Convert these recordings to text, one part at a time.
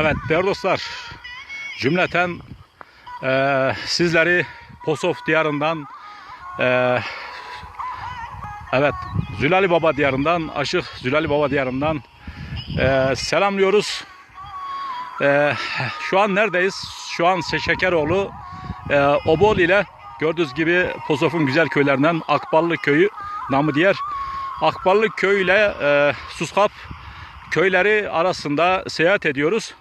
Evet değerli dostlar cümleten eee, sizleri Posof diyarından eee, evet Zülali Baba diyarından Aşık Zülali Baba diyarından eee, selamlıyoruz. Eee, şu an neredeyiz? Şu an Şekeroğlu eee, Obol ile gördüğünüz gibi Posof'un güzel köylerinden Akballı köyü namı diğer Akballı köy ile eee Suskap köyleri arasında seyahat ediyoruz.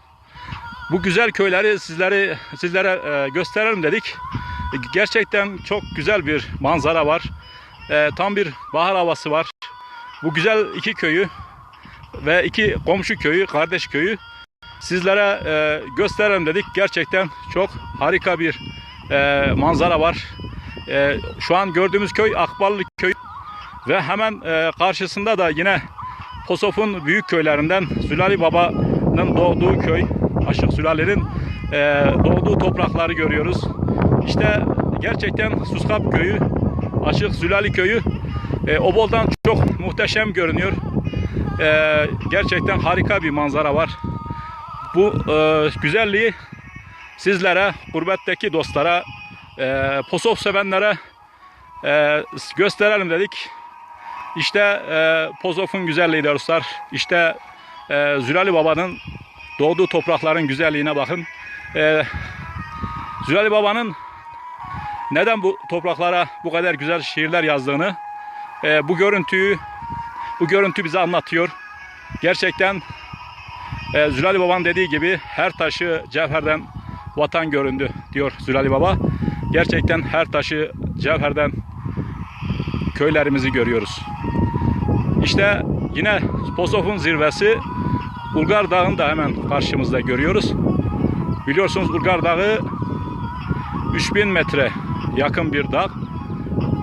Bu güzel köyleri sizlere sizlere e, gösterelim dedik. E, Gerçekten çok güzel bir manzara var. E, tam bir bahar havası var. Bu güzel iki köyü ve iki komşu köyü, kardeş köyü sizlere e, gösterelim dedik. Gerçekten çok harika bir e, manzara var. E, şu an gördüğümüz köy Akballı köy ve hemen e, karşısında da yine Posof'un büyük köylerinden Zülali Baba'nın doğduğu köy, Aşık Zülali'nin e, doğduğu toprakları görüyoruz. İşte gerçekten Suskap köyü, Aşık Zülali köyü e, Obol'dan çok muhteşem görünüyor. E, gerçekten harika bir manzara var. Bu e, güzelliği sizlere, gurbetteki dostlara, e, Posof sevenlere e, gösterelim dedik. İşte e, Pozof'un güzelliği dostlar. İşte e, Zülali Baba'nın doğduğu toprakların güzelliğine bakın. E, Zülali Baba'nın neden bu topraklara bu kadar güzel şiirler yazdığını e, bu görüntüyü bu görüntü bize anlatıyor. Gerçekten e, Zülali Baba'nın dediği gibi her taşı cevherden vatan göründü diyor Zülali Baba. Gerçekten her taşı cevherden köylerimizi görüyoruz. İşte yine Posof'un zirvesi Ulgar Dağı'nı da hemen karşımızda görüyoruz. Biliyorsunuz Ulgar Dağı 3000 metre yakın bir dağ.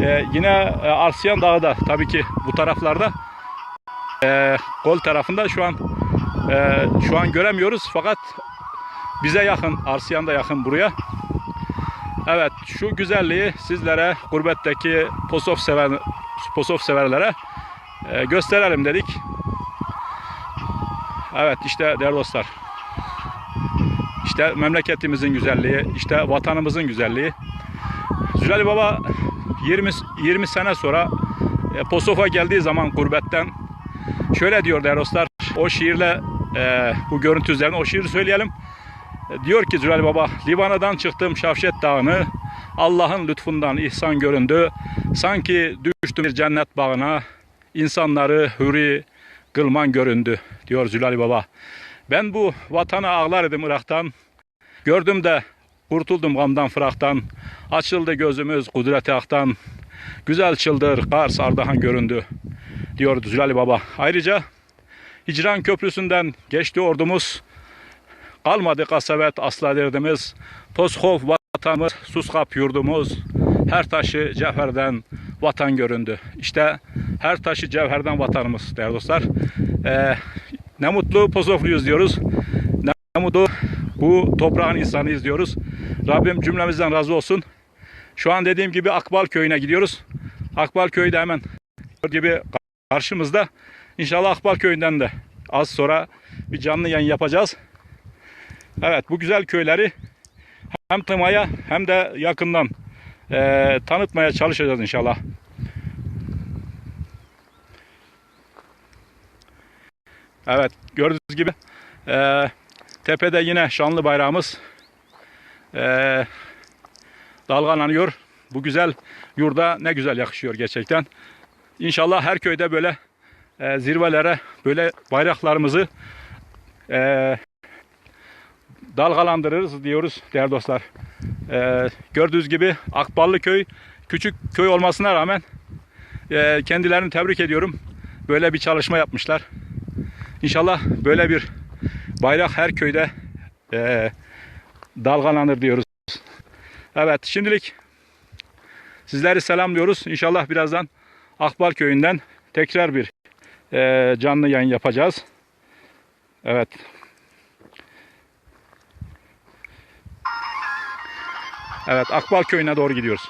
Ee, yine e, Arsiyan Dağı da tabii ki bu taraflarda e, Kol tarafında şu an e, şu an göremiyoruz fakat bize yakın Arsiyan da yakın buraya. Evet şu güzelliği sizlere gurbetteki Posof seven Posof severlere e, gösterelim dedik. Evet işte değerli dostlar. İşte memleketimizin güzelliği, işte vatanımızın güzelliği. Zülali Baba 20 20 sene sonra e, Posof'a geldiği zaman gurbetten şöyle diyor değerli dostlar. O şiirle e, bu görüntü üzerine o şiiri söyleyelim. E, Diyor ki Zülal Baba, Livana'dan çıktım Şavşet Dağı'nı, Allah'ın lütfundan ihsan göründü. Sanki düştüm bir cennet bağına, insanları hürri kılman göründü diyor Zülal Baba. Ben bu vatana ağlar idim Irak'tan, gördüm de kurtuldum gamdan fıraktan, açıldı gözümüz kudreti aktan, güzel çıldır Kars Ardahan göründü diyor Zülal Baba. Ayrıca Hicran Köprüsü'nden geçti ordumuz, Kalmadı kasavet asla derdimiz. Toskov vatanımız, Suskap yurdumuz. Her taşı cevherden vatan göründü. İşte her taşı cevherden vatanımız değerli dostlar. Ee, ne mutlu Pozofluyuz diyoruz. Ne mutlu bu toprağın insanıyız diyoruz. Rabbim cümlemizden razı olsun. Şu an dediğim gibi Akbal köyüne gidiyoruz. Akbal köyü de hemen gibi karşımızda. İnşallah Akbal köyünden de az sonra bir canlı yayın yapacağız. Evet bu güzel köyleri hem tanımaya hem de yakından eee, tanıtmaya çalışacağız inşallah. Evet gördüğünüz gibi eee, tepede yine şanlı bayrağımız eee, dalgalanıyor. Bu güzel yurda ne güzel yakışıyor gerçekten. İnşallah her köyde böyle eee, zirvelere böyle bayraklarımızı eee dalgalandırırız diyoruz değerli dostlar. Ee, gördüğünüz gibi Akballı köy küçük köy olmasına rağmen e, kendilerini tebrik ediyorum. Böyle bir çalışma yapmışlar. İnşallah böyle bir bayrak her köyde e, dalgalanır diyoruz. Evet şimdilik sizleri selamlıyoruz. İnşallah birazdan Akbal köyünden tekrar bir e, canlı yayın yapacağız. Evet. Evet Akbal köyüne doğru gidiyoruz.